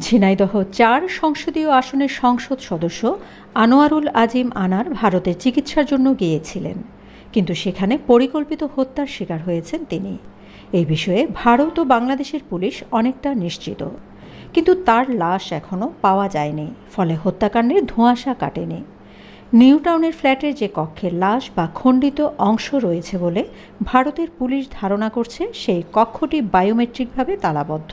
ঝিনাইদহ চার সংসদীয় আসনের সংসদ সদস্য আনোয়ারুল আজিম আনার ভারতে চিকিৎসার জন্য গিয়েছিলেন। কিন্তু সেখানে পরিকল্পিত হত্যার শিকার হয়েছেন তিনি। এই বিষয়ে ভারত ও বাংলাদেশের পুলিশ অনেকটা নিশ্চিত। কিন্তু তার লাশ এখনও পাওয়া যায়নি, ফলে হত্যাকাণ্ডের ধোঁয়াশা কাটেনি। নিউ টাউনের ফ্ল্যাটের যে কক্ষের লাশ বা খণ্ডিত অংশ রয়েছে বলে ভারতের পুলিশ ধারণা করছে, সেই কক্ষটি বায়োমেট্রিকভাবে তালাবদ্ধ।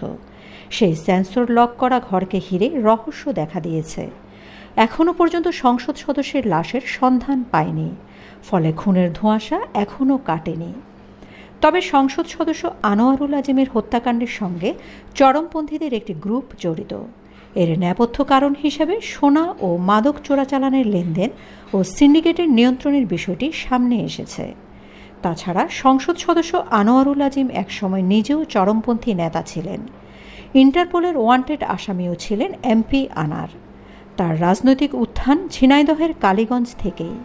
সেই সেন্সর লক করা ঘরকে ঘিরে রহস্য দেখা দিয়েছে। এখনও পর্যন্ত সংসদ সদস্যের লাশের সন্ধান পায়নি। ফলে খুনের ধোঁয়াশা এখনও কাটেনি। তবে সংসদ সদস্য আনোয়ারুল আজিমের হত্যাকাণ্ডের সঙ্গে চরমপন্থীদের একটি গ্রুপ জড়িত। এর নেপথ্য কারণ হিসেবে সোনা ও মাদক চোরাচালানের লেনদেন ও সিন্ডিকেটের নিয়ন্ত্রণের বিষয়টি সামনে এসেছে। তাছাড়া সংসদ সদস্য আনোয়ারুল আজিম একসময় নিজেও চরমপন্থী নেতা ছিলেন। ইন্টারপোলের ওয়ান্টেড আসামিও ছিলেন এমপি আনার। তার রাজনৈতিক উত্থান ঝিনাইদহের কালীগঞ্জ থেকেই।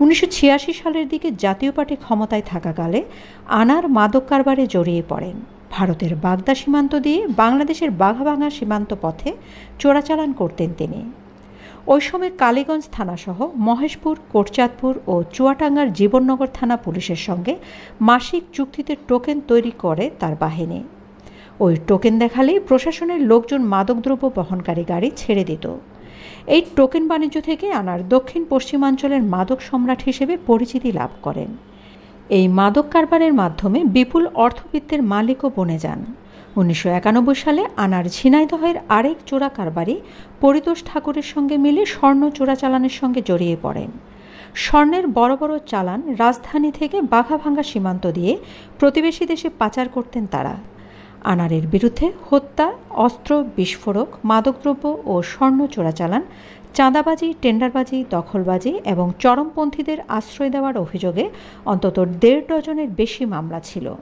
উনিশশো ছিয়াশি সালের দিকে জাতীয় পার্টি ক্ষমতায় থাকাকালে আনার মাদক কারবারে জড়িয়ে পড়েন। ভারতের বাগদা সীমান্ত দিয়ে বাংলাদেশের বাঘাভাঙা সীমান্ত পথে চোরাচালান করতেন তিনি। ওই সময় কালীগঞ্জ থানাসহ মহেশপুর, কোটচাঁদপুর ও চুয়াটাঙ্গার জীবননগর থানা পুলিশের সঙ্গে মাসিক চুক্তিতে টোকেন তৈরি করে তার বাহিনী। ওই টোকেন দেখালেই প্রশাসনের লোকজন মাদকদ্রব্য বহনকারী গাড়ি ছেড়ে দিত। এই টোকেন বাণিজ্য থেকে আনার দক্ষিণ পশ্চিমাঞ্চলের মাদক সম্রাট হিসেবে পরিচিতি লাভ করেন। এই মাদক কারবারের মাধ্যমে বিপুল অর্থবিত্তের মালিকও বনে যান। উনিশশো একানব্বই সালে আনার ঝিনাইদহের আরেক চোরা কারবারি পরিতোষ ঠাকুরের সঙ্গে মিলে স্বর্ণ চোরাচালানের সঙ্গে জড়িয়ে পড়েন। স্বর্ণের বড় বড় চালান রাজধানী থেকে বাঘাভাঙ্গা সীমান্ত দিয়ে প্রতিবেশী দেশে পাচার করতেন তারা। আনারের বিরুদ্ধে হত্যা, অস্ত্র, বিস্ফোরক, মাদকদ্রব্য ও স্বর্ণ চোরাচালান, চাঁদাবাজি, টেন্ডারবাজি, দখলবাজি এবং চরমপন্থীদের আশ্রয় দেওয়ার অভিযোগে অন্তত দেড় ডজনের বেশি মামলা ছিল।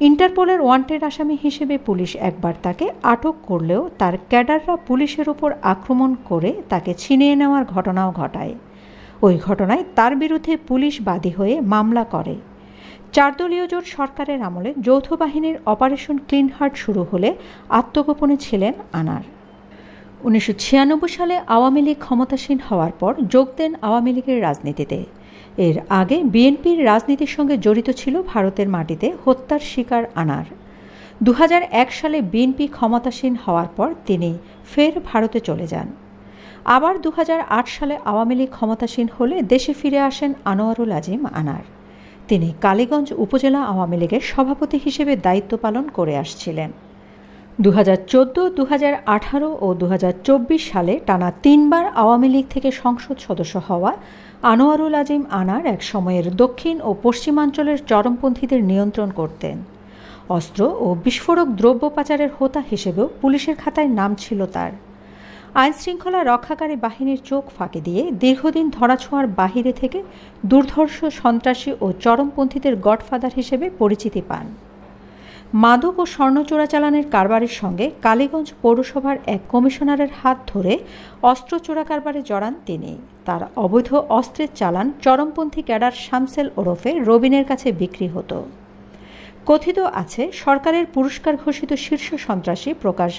ইন্টারপোলের ওয়ান্টেড আসামি হিসেবে পুলিশ একবার তাকে আটক করলেও তার ক্যাডাররা পুলিশের উপর আক্রমণ করে তাকে ছিনিয়ে নেওয়ার ঘটনাও ঘটায়। ওই ঘটনায় তার বিরুদ্ধে পুলিশ বাদী হয়ে মামলা করে। চারদলীয় জোট সরকারের আমলে যৌথ বাহিনীর অপারেশন ক্লিন হার্ট শুরু হলে আত্মগোপনে ছিলেন আনার। উনিশশো ছিয়ানব্বই সালে আওয়ামী লীগ ক্ষমতাসীন হওয়ার পর যোগ দেন আওয়ামী লীগের রাজনীতিতে। এর আগে বিএনপির রাজনীতির সঙ্গে জড়িত ছিল ভারতের মাটিতে হত্যার শিকার আনার। দু হাজার এক সালে বিএনপি ক্ষমতাসীন হওয়ার পর তিনি ফের ভারতে চলে যান। আবার দু হাজার আট সালে আওয়ামী লীগ ক্ষমতাসীন হলে দেশে ফিরে আসেন আনোয়ারুল আজিম আনার। তিনি কালীগঞ্জ উপজেলা আওয়ামী লীগের সভাপতি হিসেবে দায়িত্ব পালন করে আসছিলেন। দু হাজার চোদ্দ দু হাজার আঠারো ও দু হাজার চব্বিশ সালে টানা তিনবার আওয়ামী লীগ থেকে সংসদ সদস্য হওয়া আনোয়ারুল আজিম আনার এক সময়ের দক্ষিণ ও পশ্চিমাঞ্চলের চরমপন্থীদের নিয়ন্ত্রণ করতেন। অস্ত্র ও বিস্ফোরক দ্রব্য পাচারের হোতা হিসেবেও পুলিশের খাতায় নাম ছিল তার। আইনশৃঙ্খলা রক্ষাকারী বাহিনীর চোখ ফাঁকে দিয়ে দীর্ঘদিন ধরাছোঁয়ার বাহিরে থেকে দুর্ধর্ষ সন্ত্রাসী ও চরমপন্থীদের গডফাদার হিসেবে পরিচিতি পান। মাদক ও স্বর্ণ চোরাচালানের কারবারের সঙ্গে কালীগঞ্জ পৌরসভার এক কমিশনারের হাত ধরে অস্ত্র চোরা কারবারে জড়ান তিনি। তার অবৈধ অস্ত্রের চালান চরমপন্থী ক্যাডার শামসেল ওরফে রবিনের কাছে বিক্রি হতো। কথিত আছে, সরকারের পুরস্কার ঘোষিত শীর্ষ সন্ত্রাসী প্রকাশ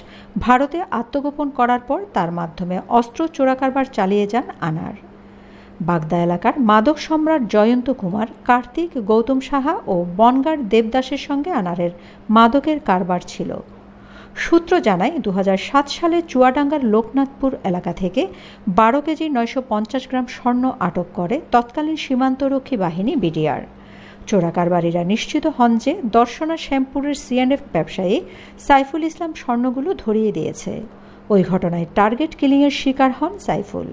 ভারতে আত্মগোপন করার পর তার মাধ্যমে অস্ত্র চোরাকারবার চালিয়ে যান আনার। বাগদা এলাকার মাদক সম্রাট জয়ন্ত কুমার, কার্তিক গৌতম সাহা ও বনগার দেবদাসের সঙ্গে আনারের মাদকের কারবার ছিল। সূত্র জানায় দু হাজার সাত সালে চুয়াডাঙ্গার লোকনাথপুর এলাকা থেকে বারো কেজি নয়শো পঞ্চাশ গ্রাম স্বর্ণ আটক করে তৎকালীন সীমান্তরক্ষী বাহিনী বিডিআর। চোরাকারবারীরা নিশ্চিত হন যে দর্শনা শ্যামপুরের সিএনএফ ব্যবসায়ী সাইফুল ইসলাম স্বর্ণগুলো ধরিয়ে দিয়েছে। ওই ঘটনায় টার্গেট কিলিংয়ের শিকার হন সাইফুল।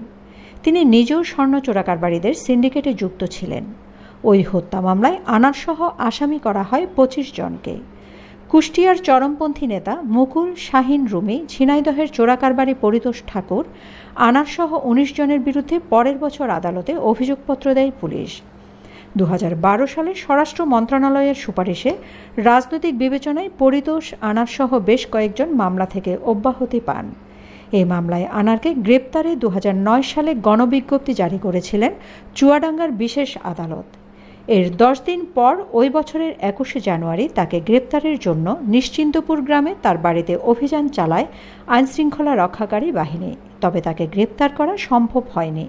তিনি নিজেও স্বর্ণ চোরাকারবারীদের সিন্ডিকেটে যুক্ত ছিলেন। ওই হত্যা মামলায় আনারসহ আসামি করা হয় পঁচিশ জনকে। কুষ্টিয়ার চরমপন্থী নেতা মুকুল শাহিন রুমি, ঝিনাইদহের চোরাকারবারি পরিতোষ ঠাকুর, আনারসহ উনিশ জনের বিরুদ্ধে পরের বছর আদালতে অভিযোগপত্র দেয় পুলিশ। দু সালে স্বরাষ্ট্র মন্ত্রণালয়ের সুপারিশে রাজনৈতিক বিবেচনায় পরিতোষ আনারসহ বেশ কয়েকজন মামলা থেকে অব্যাহতি পান। এই মামলায় আনারকে গ্রেপ্তারে দু হাজার নয় সালে গণবিজ্ঞপ্তি জারি করেছিলেন চুয়াডাঙ্গার বিশেষ আদালত। এর দশ দিন পর ওই বছরের একুশে জানুয়ারি তাকে গ্রেপ্তারের জন্য নিশ্চিন্তপুর গ্রামে তার বাড়িতে অভিযান চালায় আইনশৃঙ্খলা রক্ষাকারী বাহিনী। তবে তাকে গ্রেপ্তার করা সম্ভব হয়নি।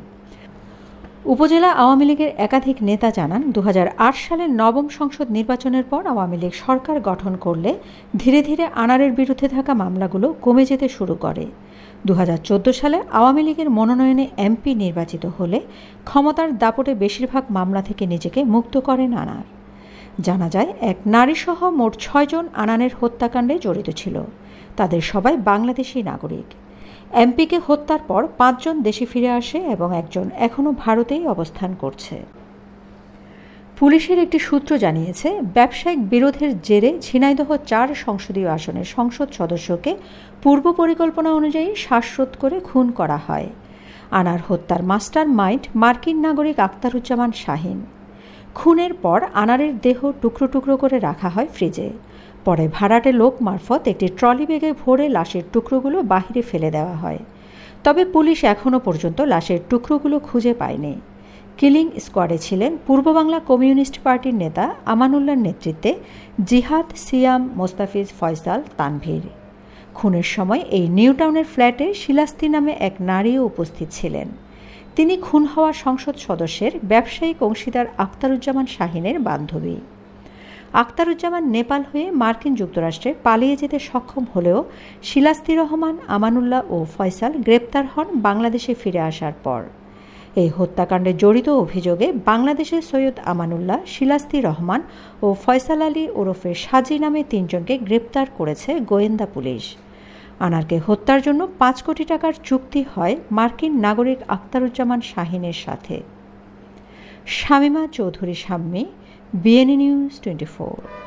উপজেলা আওয়ামী লীগের একাধিক নেতা জানান দু হাজার আট সালের নবম সংসদ নির্বাচনের পর আওয়ামী লীগ সরকার গঠন করলে ধীরে ধীরে আনারের বিরুদ্ধে থাকা মামলাগুলো কমে যেতে শুরু করে। দু হাজার চোদ্দ সালে আওয়ামী লীগের মনোনয়নে এমপি নির্বাচিত হলে ক্ষমতার দাপটে বেশিরভাগ মামলা থেকে নিজেকে মুক্ত করেন আনার জানা যায়, এক নারীসহ মোট ছয়জন আনানের হত্যাকাণ্ডে জড়িত ছিল। তাদের সবাই বাংলাদেশি নাগরিক। এমপিকে হত্যার পর পাঁচজন দেশে ফিরে আসে এবং একজন এখনও ভারতেই অবস্থান করছে। পুলিশের একটি সূত্র জানিয়েছে, ব্যবসায়িক বিরোধের জেরে ঝিনাইদহ চার সংসদীয় আসনের সংসদ সদস্যকে পূর্ব পরিকল্পনা অনুযায়ী শ্বাসরোধ করে খুন করা হয়। আনার হত্যার মাস্টার মাইন্ড মার্কিন নাগরিক আক্তারুজ্জামান শাহিন। খুনের পর আনারের দেহ টুকরো টুকরো করে রাখা হয় ফ্রিজে। পরে ভাড়াটে লোক মারফত একটি ট্রলি ব্যাগে ভরে লাশের টুকরোগুলো বাহিরে ফেলে দেওয়া হয়। তবে পুলিশ এখনও পর্যন্ত লাশের টুকরোগুলো খুঁজে পায়নি। কিলিং স্কোয়াডে ছিলেন পূর্ব বাংলা কমিউনিস্ট পার্টির নেতা আমানুল্লার নেতৃত্বে জিহাদ সিয়াম মোস্তাফিজ ফয়সাল তানভীর। খুনের সময় এই নিউটাউনের ফ্ল্যাটে শিলাস্তি নামে এক নারীও উপস্থিত ছিলেন। তিনি খুন হওয়া সংসদ সদস্যের ব্যবসায়িক অংশীদার আখতারুজ্জামান শাহিনের বান্ধবী। আখতারুজ্জামান নেপাল হয়ে মার্কিন যুক্তরাষ্ট্রে পালিয়ে যেতে সক্ষম হলেও শিলাস্তি রহমান, আমানুল্লাহ ও ফয়সাল গ্রেপ্তার হন বাংলাদেশে ফিরে আসার পর। এই হত্যাকাণ্ডে জড়িত অভিযোগে বাংলাদেশের সৈয়দ আমানুল্লাহ শিলাস্তি রহমান ও ফয়সাল আলী ওরফে সাজি নামে তিনজনকে গ্রেপ্তার করেছে গোয়েন্দা পুলিশ। আনারকে হত্যার জন্য পাঁচ কোটি টাকার চুক্তি হয় মার্কিন নাগরিক আখতারুজ্জামান শাহিনের সাথে। Shamima Chowdhury Shammi BN News 24